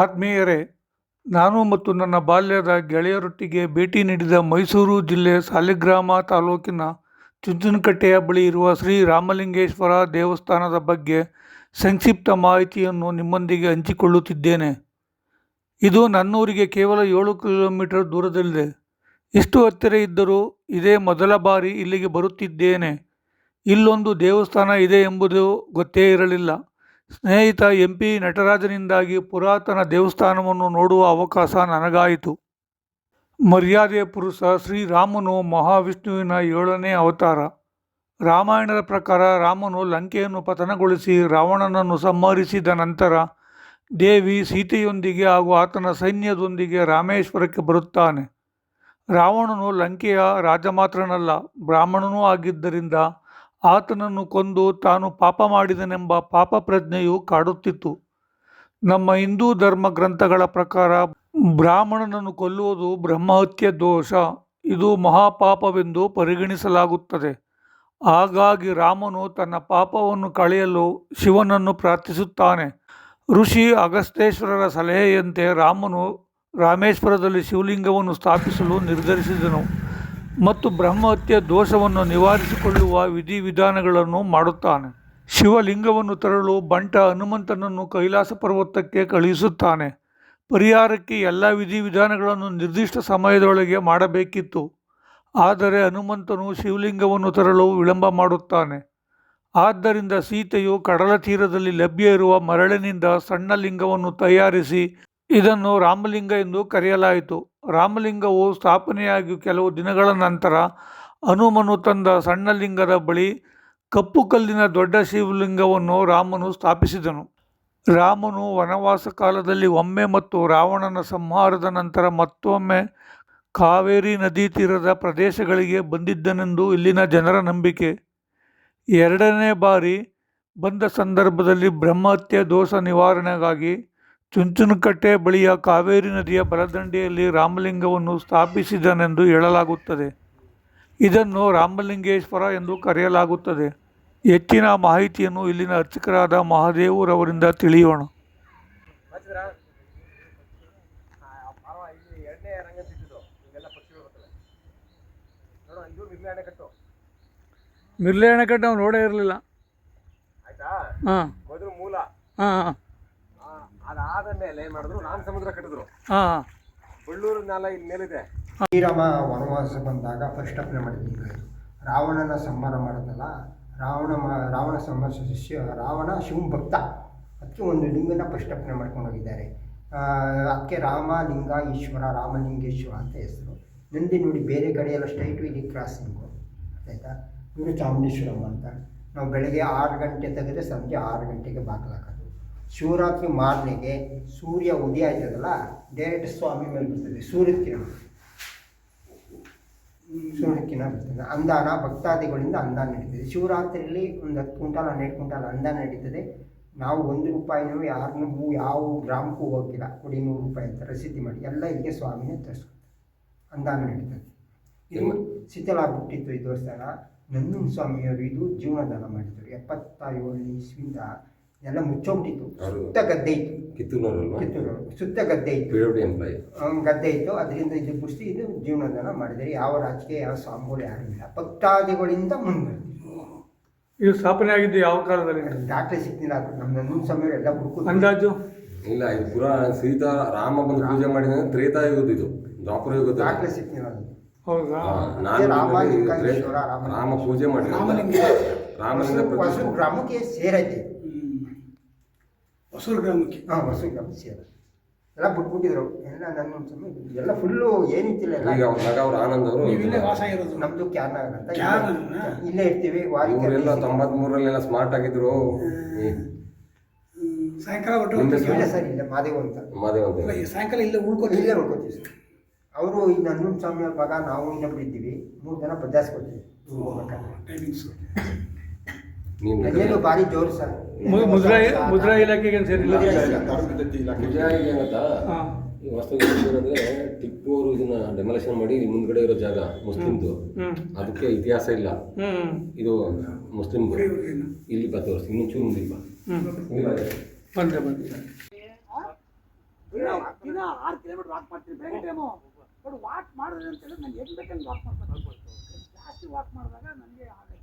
ಆತ್ಮೀಯರೇ, ನಾನು ಮತ್ತು ನನ್ನ ಬಾಲ್ಯದ ಗೆಳೆಯರೊಟ್ಟಿಗೆ ಭೇಟಿ ನೀಡಿದ ಮೈಸೂರು ಜಿಲ್ಲೆ ಸಾಲಿಗ್ರಾಮ ತಾಲೂಕಿನ ಚುಂಚನಕಟ್ಟೆಯ ಬಳಿ ಇರುವ ಶ್ರೀ ರಾಮಲಿಂಗೇಶ್ವರ ದೇವಸ್ಥಾನದ ಬಗ್ಗೆ ಸಂಕ್ಷಿಪ್ತ ಮಾಹಿತಿಯನ್ನು ನಿಮ್ಮೊಂದಿಗೆ ಹಂಚಿಕೊಳ್ಳುತ್ತಿದ್ದೇನೆ. ಇದು ನನ್ನೂರಿಗೆ ಕೇವಲ ಏಳು ಕಿಲೋಮೀಟರ್ ದೂರದಲ್ಲಿದೆ. ಇಷ್ಟು ಹತ್ತಿರ ಇದ್ದರೂ ಇದೇ ಮೊದಲ ಬಾರಿ ಇಲ್ಲಿಗೆ ಬರುತ್ತಿದ್ದೇನೆ. ಇಲ್ಲೊಂದು ದೇವಸ್ಥಾನ ಇದೆ ಎಂಬುದು ಗೊತ್ತೇ ಇರಲಿಲ್ಲ. ಸ್ನೇಹಿತ ಎಂ ಪಿ ನಟರಾಜನಿಂದಾಗಿ ಪುರಾತನ ದೇವಸ್ಥಾನವನ್ನು ನೋಡುವ ಅವಕಾಶ ನನಗಾಯಿತು. ಮರ್ಯಾದೆ ಪುರುಷ ಶ್ರೀರಾಮನು ಮಹಾವಿಷ್ಣುವಿನ ಏಳನೇ ಅವತಾರ. ರಾಮಾಯಣದ ಪ್ರಕಾರ ರಾಮನು ಲಂಕೆಯನ್ನು ಪತನಗೊಳಿಸಿ ರಾವಣನನ್ನು ಸಂಹರಿಸಿದ ನಂತರ ದೇವಿ ಸೀತೆಯೊಂದಿಗೆ ಹಾಗೂ ಆತನ ಸೈನ್ಯದೊಂದಿಗೆ ರಾಮೇಶ್ವರಕ್ಕೆ ಬರುತ್ತಾನೆ. ರಾವಣನು ಲಂಕೆಯ ರಾಜ ಮಾತ್ರನಲ್ಲ ಬ್ರಾಹ್ಮಣನೂ ಆಗಿದ್ದರಿಂದ ಆತನನ್ನು ಕೊಂದು ತಾನು ಪಾಪ ಮಾಡಿದನೆಂಬ ಪಾಪ ಪ್ರಜ್ಞೆಯು ಕಾಡುತ್ತಿತ್ತು. ನಮ್ಮ ಹಿಂದೂ ಧರ್ಮ ಗ್ರಂಥಗಳ ಪ್ರಕಾರ ಬ್ರಾಹ್ಮಣನನ್ನು ಕೊಲ್ಲುವುದು ಬ್ರಹ್ಮಹತ್ಯೆ ದೋಷ. ಇದು ಮಹಾಪಾಪವೆಂದು ಪರಿಗಣಿಸಲಾಗುತ್ತದೆ. ಹಾಗಾಗಿ ರಾಮನು ತನ್ನ ಪಾಪವನ್ನು ಕಳೆಯಲು ಶಿವನನ್ನು ಪ್ರಾರ್ಥಿಸುತ್ತಾನೆ. ಋಷಿ ಅಗಸ್ತೇಶ್ವರರ ಸಲಹೆಯಂತೆ ರಾಮನು ರಾಮೇಶ್ವರದಲ್ಲಿ ಶಿವಲಿಂಗವನ್ನು ಸ್ಥಾಪಿಸಲು ನಿರ್ಧರಿಸಿದನು. ಮತ್ತು ಬ್ರಹ್ಮಹತ್ಯೆ ದೋಷವನ್ನು ನಿವಾರಿಸಿಕೊಳ್ಳುವ ವಿಧಿವಿಧಾನಗಳನ್ನು ಮಾಡುತ್ತಾನೆ. ಶಿವಲಿಂಗವನ್ನು ತರಲು ಬಂಟ ಹನುಮಂತನನ್ನು ಕೈಲಾಸ ಪರ್ವತಕ್ಕೆ ಕಳುಹಿಸುತ್ತಾನೆ ಪರಿಹಾರಕ್ಕೆ ಎಲ್ಲ ವಿಧಿವಿಧಾನಗಳನ್ನು ನಿರ್ದಿಷ್ಟ ಸಮಯದೊಳಗೆ ಮಾಡಬೇಕಿತ್ತು. ಆದರೆ ಹನುಮಂತನು ಶಿವಲಿಂಗವನ್ನು ತರಲು ವಿಳಂಬ ಮಾಡುತ್ತಾನೆ. ಆದ್ದರಿಂದ ಸೀತೆಯು ಕಡಲ ತೀರದಲ್ಲಿ ಲಭ್ಯ ಇರುವ ಮರಳಿನಿಂದ ಸಣ್ಣ ಲಿಂಗವನ್ನು ತಯಾರಿಸಿ ಇದನ್ನು ರಾಮಲಿಂಗ ಎಂದು ಕರೆಯಲಾಯಿತು. ರಾಮಲಿಂಗವು ಸ್ಥಾಪನೆಯಾಗಿ ಕೆಲವು ದಿನಗಳ ನಂತರ ಹನುಮನು ತಂದ ಸಣ್ಣ ಲಿಂಗದ ಬಳಿ ಕಪ್ಪು ಕಲ್ಲಿನ ದೊಡ್ಡ ಶಿವಲಿಂಗವನ್ನು ರಾಮನು ಸ್ಥಾಪಿಸಿದನು. ರಾಮನು ವನವಾಸ ಕಾಲದಲ್ಲಿ ಒಮ್ಮೆ ಮತ್ತು ರಾವಣನ ಸಂಹಾರದ ನಂತರ ಮತ್ತೊಮ್ಮೆ ಕಾವೇರಿ ನದಿ ತೀರದ ಪ್ರದೇಶಗಳಿಗೆ ಬಂದಿದ್ದನೆಂದು ಇಲ್ಲಿನ ಜನರ ನಂಬಿಕೆ. ಎರಡನೇ ಬಾರಿ ಬಂದ ಸಂದರ್ಭದಲ್ಲಿ ಬ್ರಹ್ಮಹತ್ಯೆ ದೋಷ ನಿವಾರಣೆಗಾಗಿ ಚುಂಚನಕಟ್ಟೆ ಬಳಿಯ ಕಾವೇರಿ ನದಿಯ ಬಲದಂಡೆಯಲ್ಲಿ ರಾಮಲಿಂಗವನ್ನು ಸ್ಥಾಪಿಸಿದನೆಂದು ಹೇಳಲಾಗುತ್ತದೆ. ಇದನ್ನು ರಾಮಲಿಂಗೇಶ್ವರ ಎಂದು ಕರೆಯಲಾಗುತ್ತದೆ. ಹೆಚ್ಚಿನ ಮಾಹಿತಿಯನ್ನು ಇಲ್ಲಿನ ಅರ್ಚಕರಾದ ಮಹಾದೇವರವರಿಂದ ತಿಳಿಯೋಣ. ಮಿರ್ಲೆ ಅಣೆಕಟ್ಟು ನಾವು ನೋಡೇ ಇರಲಿಲ್ಲ. ಆಯ್ತಾ? ಹಾಂ. ಮೂಲ. ಹಾಂ. ಅದಾದ ಮೇಲೆ ಏನ್ ಮಾಡಿದ್ರು? ನಾನ್ ಸಮುದ್ರ ಕಟ್ಟಿದ್ರು. ಹಾಂ. ಬಳ್ಳೂರು ನಾಲ ಇಲ್ಲಿ ಮೇಲಿದೆ. ಶ್ರೀರಾಮ ವನವಾಸ ಬಂದಾಗ ಫಸ್ಟ್ ಅಪ್ಲೈ ಮಾಡಿದ್ರು ರಾವಣನ ಸಂಹಾರ ಮಾಡಿದ್ನಲ್ಲ ರಾವಣ ಮ- ರಾವಣ ಸಂಹಾರ ಶಿಷ್ಯ ರಾವಣ ಶಿವ ಭಕ್ತ ಅದಕ್ಕೆ ಒಂದು ಲಿಂಗನ ಫಸ್ಟ್ ಅಪ್ಲೈ ಮಾಡ್ಕೊಂಡು ಹೋಗಿದ್ದಾರೆ. ಆ, ಅದಕ್ಕೆ ರಾಮ ಲಿಂಗ ಈಶ್ವರ ರಾಮಲಿಂಗೇಶ್ವರ ಅಂತ ಹೆಸರು. ನಂದಿ ನೋಡಿ ಬೇರೆ ಕಡೆಯೆಲ್ಲ ಸ್ಟ್ರೈಟು ಇಲ್ಲಿ ಕ್ರಾಸಿಂಗು ಆಯಿತಾ? ಇವರು ಚಾಮುಂಡೇಶ್ವರಮ್ಮ ಅಂತ. ನಾವು ಬೆಳಗ್ಗೆ ಆರು ಗಂಟೆ ತೆಗೆದ್ರೆ ಸಂಜೆ ಆರು ಗಂಟೆಗೆ ಬಾಗಿಲಾಕೋದು ಶಿವರಾತ್ರಿ ಮಾರನೆಗೆ ಸೂರ್ಯ ಉದಯ ಆಯ್ತದಲ್ಲ ಡೈರೆಕ್ಟ್ ಸ್ವಾಮಿ ಮೇಲೆ ಬರ್ತದೆ ಸೂರ್ಯ ಕಿರಣ ಸೂರ್ಯಕಿನ ಬರ್ತದೆ. ಅಂದಾನ ಭಕ್ತಾದಿಗಳಿಂದ ಅಂದಾನ ನಡೀತದೆ. ಶಿವರಾತ್ರಿಯಲ್ಲಿ ಒಂದು ಹತ್ತು ಕ್ವಿಂಟಾಲ್ ಹನ್ನೆರಡು ಕ್ವಿಂಟಾಲ್ ಅಂದಾನ ನಡೀತದೆ. ನಾವು ಒಂದು ರೂಪಾಯಿನೂ ಯಾರನ್ನೂ ಯಾವ ಗ್ರಾಮಕ್ಕೂ ಹೋಗಿಲ್ಲ ಕೊಡಿ ನೂರು ರೂಪಾಯಿ ಅಂತ ರಸೀದಿ ಮಾಡಿ ಎಲ್ಲ ಇಲ್ಲಿಗೆ ಸ್ವಾಮಿನೇ ತರಿಸ್ಕೊತಾರೆ ಅಂದಾನ ನಡೀತದೆ. ಇದು ಶಿಥಿಲಾಗ್ಬಿಟ್ಟಿತ್ತು ಈ ದೇವಸ್ಥಾನ. ನಂದನ ಸ್ವಾಮಿಯವರು ಇದು ಜೀವನದಾನ ಮಾಡಿದರು. ಎಪ್ಪತ್ತ ಏಳನೇ ಇಸ್ವಿಯಿಂದ ಎಲ್ಲ ಮುಚ್ಚೋಗ್ಬಿಟ್ಟಿತ್ತು. ಸುತ್ತ ಗದ್ದೆ ಇತ್ತು. ಕಿತ್ತೂರಲ್ವಾ ಕಿತ್ತೂರು ಸುತ್ತ ಗದ್ದೆ ಇತ್ತು. ಗದ್ದೆ ಇತ್ತು. ಅದರಿಂದ ಇದು ಬಿಡಿಸಿ ಇದು ಜೀವನದಾನ ಮಾಡಿದರೆ ಯಾವ ರಾಜಕೀಯ ಯಾವ ಸ್ವಾಮಿಗಳು ಯಾರು ಇಲ್ಲ. ಭಕ್ತಾದಿಗಳಿಂದ ಮುಂದೆ ಇದು ಸ್ಥಾಪನೆ ಆಗಿದ್ದು ಯಾವ ಕಾಲದಲ್ಲಿ? ದಾಖಲೆ ಸಿಕ್ತಿಲ್ಲ ನಮ್ಮ ನಂದನ ಸಮಯ ಎಲ್ಲ ಹುಡುಕು ಅಂದಾಜು? ಇಲ್ಲ ಇದು ಪುರ ಸೀತಾ ರಾಮ ಬಂದು ಪೂಜೆ ಮಾಡಿದ ತ್ರೇತಾಯುಗದ ಇದು. ದ್ವಾಪರ ಯುಗ ದಾಖಲೆ ಸಿಕ್ತಿಲ್ಲ ಹೌದಾ? ನಾನು ರಾಮ, ಪೂಜೆ ಮಾಡಿ ರಾಮಲಿಂಗ. ರಾಮಲಿಂಗ ಪ್ರಾಮುಖ್ಯ ಗ್ರಾಮಕ್ಕೆ ಸೇರೈತೆ ಹೊಸೂರು ಗ್ರಾಮಕ್ಕೆ. ಹಾಂ ಹೊಸೂರು ಗ್ರಾಮಕ್ಕೆ ಸೇರ ಎಲ್ಲ ಬಿಟ್ಬಿಟ್ಟಿದ್ರು. ಎಲ್ಲ ನನ್ನ ಸ್ವಾಮಿ ಎಲ್ಲ ಫುಲ್ಲು ಏನಿತ್ತಿಲ್ಲ ಈಗ ಎಲ್ಲ ಅವ್ರ ಮಗ ಅವ್ರ ಆನಂದ್ ಅವರು. ನೀವು ಇಲ್ಲೇ ವಾಸ ಇರೋದು. ನಮ್ಮದು ಕ್ಯಾರ್ನಾಗ ಅಂತ? ಇಲ್ಲೇ- ಇರ್ತೀವಿ ವಾರಕ್ಕೆ ಇವರೆಲ್ಲ ಹದಿನೈದು ತೊಂಬತ್ ಮೂರಲ್ಲೆಲ್ಲ ಸ್ಮಾರ್ಟ್ ಆಗಿದ್ರು. ಸಾಯಂಕಾಲ ಹೊರಟು ಇಲ್ಲ ಸರ್ ಇಲ್ಲ ಮಾದೇವ್ ಅಂತ. ಮಾದೇವ್ ಅಂತ. ಸಾಯಂಕಾಲ ಇಲ್ಲೇ ಉಳ್ಕೊತೀವಿ ಇಲ್ಲೇ ಉಳ್ಕೊತೀವಿ ಸರ್. ಅವರು ಈ ನನ್ನ ಸ್ವಾಮಿ ಅವ್ರ ಮಗ ನಾವು ಇನ್ನೊಬ್ರು ಇದ್ದೀವಿ. ಮೂರು ಜನ ಬದ್ದಾಯಿಸ್ಕೊತೀವಿ ಹೋಗ್ಬೇಕಾದ್ರೆ ಟೈಮಿಂಗ್ಸ್ ನೀವು ಭಾರಿ ಜೋರು ಸರ್. ಮು- ಮುದ್ರಾ ಮುದ್ರಾ ಇಲಾಖೆಗೆ ಸೇರಿಲ್ಲ? ಮುಜರಾಯಿ ಏನ್ ಗೊತ್ತಾ ಹಾಂ. ಈ ವಾಸ್ತವ ಅಂದ್ರೆ ಟಿಪ್ಪು ಅವರು ಇದನ್ನ ಡೆಮೊಲೇಷನ್ ಮಾಡಿ ಇಲ್ಲಿ ಮುಂದ್ಗಡೆ ಇರೋ ಜಾಗ ಮುಸ್ಲಿಮ್ದು. ಅದಕ್ಕೆ ಇತಿಹಾಸ ಇಲ್ಲ. ಇದು ಮುಸ್ಲಿಂ ಇಲ್ಲಿ. ಬಾ ತೋರಿಸಿ ಇನ್ನೂ ಚೂರು ಮುಂದಿಲ್ಲ ದಿನ ಆರು ಕಿಲೋಮೀಟರ್ ವಾಕ್ ಮಾಡ್ತೀನಿ ಬೇರೆ ಟೈಮು ಬಟ್ ವಾಕ್ ಮಾಡಿದ್ರೆ ಅಂತ ಹೇಳಿದ್ರೆ ನಾನು ಎಲ್ಲಿ ಬೇಕಂದ್ರೆ ವಾಕ್ ಜಾಸ್ತಿ ವಾಕ್ ಮಾಡಿದಾಗ ನನಗೆ ಆಗಲ್ಲ.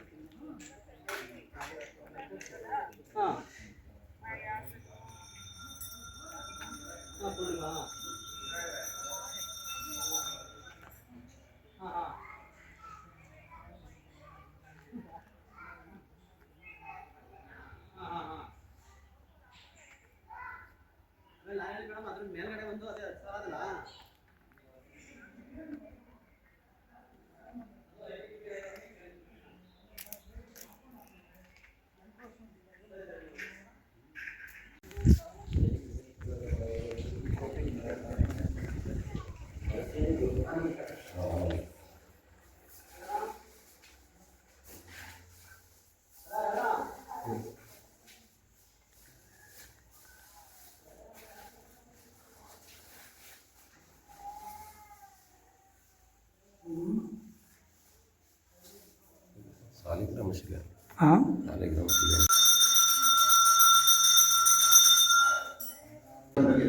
ವಾಕ್ ಮಾಡಬೇಕು ಆಮೇಲೆ ಏನ್ ಗೊತ್ತಾ ಈ ಥರ ಎಲ್ಲ ಊರಿಗೆ ಮೇಲ್ಗಡೆ ಬಂದು ಅದೇ ಅದಲ್ಲ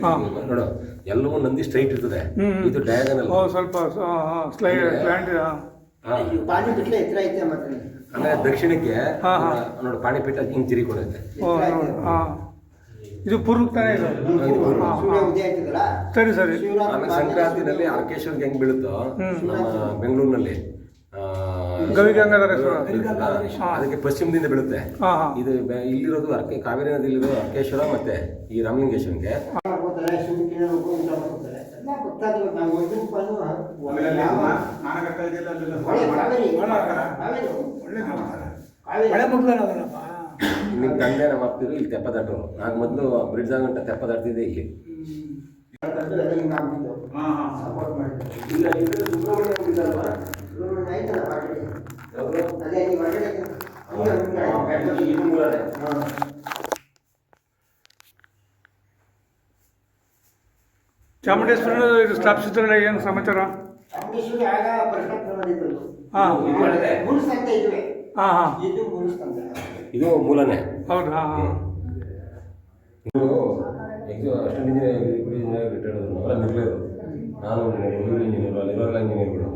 ಹಾಂ ನೋಡು ಎಲ್ಲವೂ ನಂದಿ ಸ್ಟ್ರೈಟ್ ಇರ್ತದೆ. ಇದು ಡಯಾಗನಲ್ ಓ ಸ್ವಲ್ಪ ಆಮೇಲೆ ದಕ್ಷಿಣಕ್ಕೆ ಹಾ, ಹಾ. ನೋಡು ಪಾಣಿಪೀಠ ಹಿಂಗೆ ತಿರುಗಿಕೊಂಡೈತೆ ಓ ಇದು ಪೂರ್ವಕ್ಕೆ ತಾನೇ ಸರಿ ಸರಿ. ಆಮೇಲೆ ಸಂಕ್ರಾಂತಿನಲ್ಲಿ ಅರ್ಕೇಶ್ವರ್ಗೆ ಹೆಂಗ್ ಬೀಳುತ್ತೋ ಬೆಂಗಳೂರಿನಲ್ಲಿ. ಅದಕ್ಕೆ ಪಶ್ಚಿಮದಿಂದ ಬೀಳುತ್ತೆ. ಇದು ಬೆ- ಇಲ್ಲಿರೋದು ಅರ್ಕೆ ಕಾವೇರಿ ನದಿಲಿರೋ ಅರ್ಕೇಶ್ವರ ಮತ್ತೆ ಈ ರಾಮಲಿಂಗೇಶ್ವರಿಗೆ ನಿಮ್ ನಿಮ್ಮ ತಂದೆ ನಮ್ಮ ಅಪ್ಪಿರು ಇಲ್ಲಿ ತೆಪ್ಪ ದಾಟೋರು. ನಾನು ಮೊದಲು ಬ್ರಿಡ್ಜ್ ಆಗಂಟ ತೆಪ್ಪ ದಾಟ್ತಿದ್ದೆ ಇಲ್ಲಿ. ಸಪೋರ್ಟ್ ಇಲ್ಲಿ ಸುಬ್ರಹ್ಮಣ್ಯ ಅದೇ ನೀವು ಹಿಂಗೆ ಇದು- ಇದು ಮೂಲನೇ. ಹಾಂ ಚಾಮುಂಡೇಶ್ವರಿ ಇದು ಸ್ಥಾಪಿಸಿದ್ರಲ್ಲ ಏನು ಸಮಾಚಾರ ಚಾಮುಂಡೇಶ್ವರಿ ಆಗ ಪರಿಕಲ್ಪನೆ ಮಾಡಿದ್ರು ಹಾಂ ಇದು. ಮುಗಿಸ್ತಂತ ಇದ್ವಿ ಹಾಂ ಹಾಂ ಇದು ಮುಗಿಸ್ತಂತ ಇದು ಮೂಲನೇ ಹೌದಾ ಹಾಂ ಹಾಂ ಇವರು ಎಕ್ಸು ಅಸಿಸ್ಟೆಂಟ್ ಇಂಜಿನಿಯರ್ ರಿಟೈರ್ಡ್ ನಿರ್ಲೇರು ನಾನು ಇಂಜಿನಿಯರ್ ಇಂಜಿನಿಯರ್ ಅಲ್ಲಿರೋರೆಲ್ಲ ಇಂಜಿನಿಯರ್ಗಳು